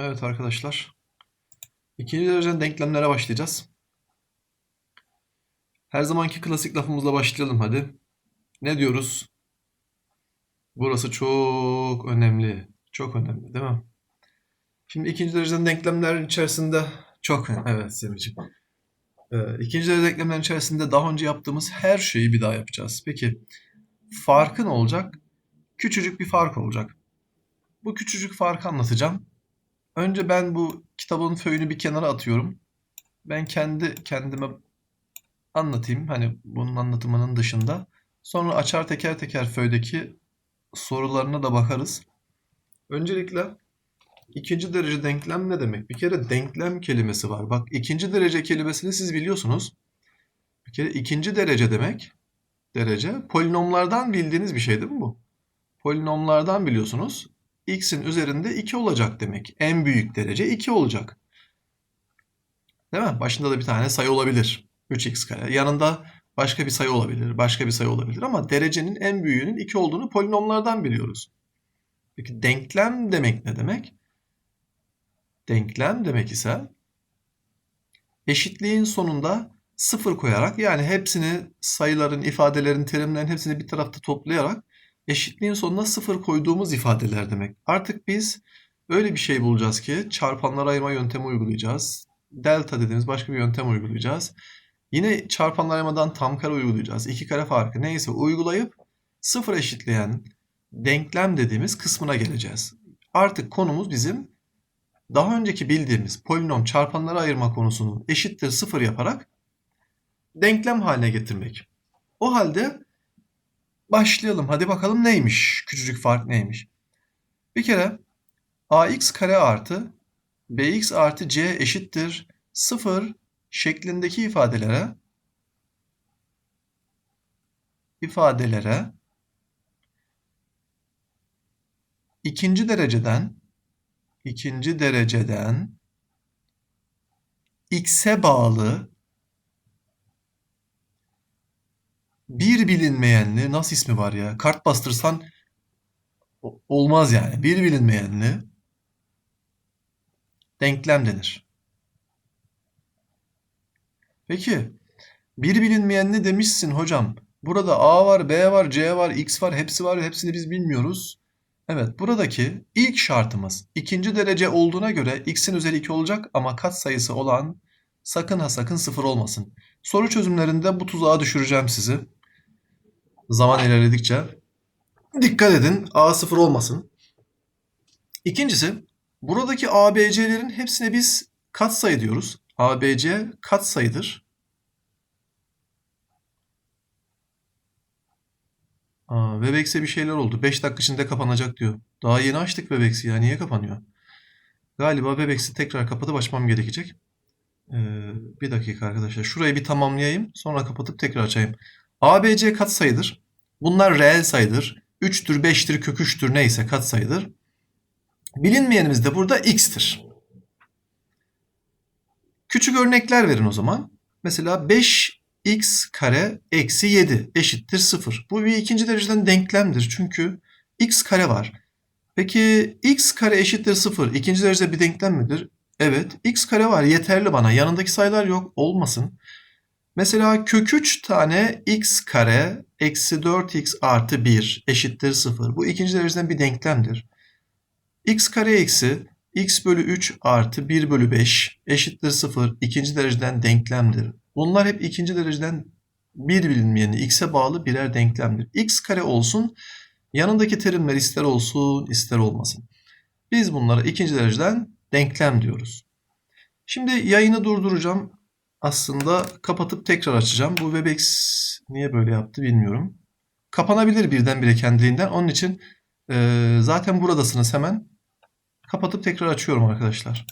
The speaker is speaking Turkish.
Evet arkadaşlar. İkinci dereceden denklemlere başlayacağız. Her zamanki klasik lafımızla başlayalım hadi. Ne diyoruz? Burası çok önemli. Çok önemli değil mi? Şimdi ikinci dereceden denklemlerin içerisinde çok. Evet Semih'ciğim. Ee, ikinci derece denklemlerin içerisinde daha önce yaptığımız her şeyi bir daha yapacağız. Peki farkı ne olacak? Küçücük bir fark olacak. Bu küçücük farkı anlatacağım. Önce ben bu kitabın föyünü bir kenara atıyorum. Ben kendi kendime anlatayım. Hani bunun anlatımının dışında. Sonra açar teker teker föydeki sorularına da bakarız. Öncelikle ikinci derece denklem ne demek? Bir kere denklem kelimesi var. Bak ikinci derece kelimesini siz biliyorsunuz. Bir kere ikinci derece demek derece polinomlardan bildiğiniz bir şey değil mi bu? Polinomlardan biliyorsunuz. X'in üzerinde 2 olacak demek. En büyük derece 2 olacak. Değil mi? Başında da bir tane sayı olabilir. 3x kare. Yanında başka bir sayı olabilir, başka bir sayı olabilir ama derecenin en büyüğünün 2 olduğunu polinomlardan biliyoruz. Peki denklem demek ne demek? Denklem demek ise eşitliğin sonunda sıfır koyarak yani hepsini sayıların, ifadelerin, terimlerin hepsini bir tarafta toplayarak eşitliğin sonuna sıfır koyduğumuz ifadeler demek. Artık biz öyle bir şey bulacağız ki çarpanlara ayırma yöntemi uygulayacağız. Delta dediğimiz başka bir yöntem uygulayacağız. Yine çarpanlar ayırmadan tam kare uygulayacağız. İki kare farkı neyse uygulayıp sıfır eşitleyen denklem dediğimiz kısmına geleceğiz. Artık konumuz bizim daha önceki bildiğimiz polinom çarpanlara ayırma konusunu eşittir sıfır yaparak denklem haline getirmek. O halde başlayalım. Hadi bakalım neymiş? Küçücük fark neymiş? Bir kere ax kare artı bx artı c eşittir 0 şeklindeki ifadelere ifadelere ikinci dereceden ikinci dereceden x'e bağlı bir bilinmeyenli nasıl ismi var ya? Kart bastırsan olmaz yani. Bir bilinmeyenli denklem denir. Peki bir bilinmeyenli demişsin hocam. Burada A var, B var, C var, X var, hepsi var, hepsini biz bilmiyoruz. Evet, buradaki ilk şartımız ikinci derece olduğuna göre x'in üzeri 2 olacak ama katsayısı olan sakın ha sakın 0 olmasın. Soru çözümlerinde bu tuzağa düşüreceğim sizi. Zaman ilerledikçe. Dikkat edin A 0 olmasın. İkincisi buradaki ABC'lerin hepsine biz katsayı diyoruz. ABC katsayıdır. Aa, Webex'e bir şeyler oldu. 5 dakika içinde kapanacak diyor. Daha yeni açtık Webex'i ya. Niye kapanıyor? Galiba Webex'i tekrar kapatıp açmam gerekecek. Ee, bir dakika arkadaşlar. Şurayı bir tamamlayayım. Sonra kapatıp tekrar açayım. ABC katsayıdır. Bunlar reel sayıdır. 3'tür, 5'tir, kök 3'tür neyse katsayıdır. Bilinmeyenimiz de burada x'tir. Küçük örnekler verin o zaman. Mesela 5x kare eksi 7 eşittir 0. Bu bir ikinci dereceden denklemdir. Çünkü x kare var. Peki x kare eşittir 0. İkinci derecede bir denklem midir? Evet. x kare var yeterli bana. Yanındaki sayılar yok. Olmasın. Mesela kök 3 tane x kare eksi 4x artı 1 eşittir 0. Bu ikinci dereceden bir denklemdir. x kare eksi x bölü 3 artı 1 bölü 5 eşittir 0 ikinci dereceden denklemdir. Bunlar hep ikinci dereceden bir bilinmeyeni x'e bağlı birer denklemdir. x kare olsun yanındaki terimler ister olsun ister olmasın. Biz bunlara ikinci dereceden denklem diyoruz. Şimdi yayını durduracağım. Aslında kapatıp tekrar açacağım. Bu Webex niye böyle yaptı bilmiyorum. Kapanabilir birdenbire kendiliğinden. Onun için e, zaten buradasınız hemen. Kapatıp tekrar açıyorum arkadaşlar.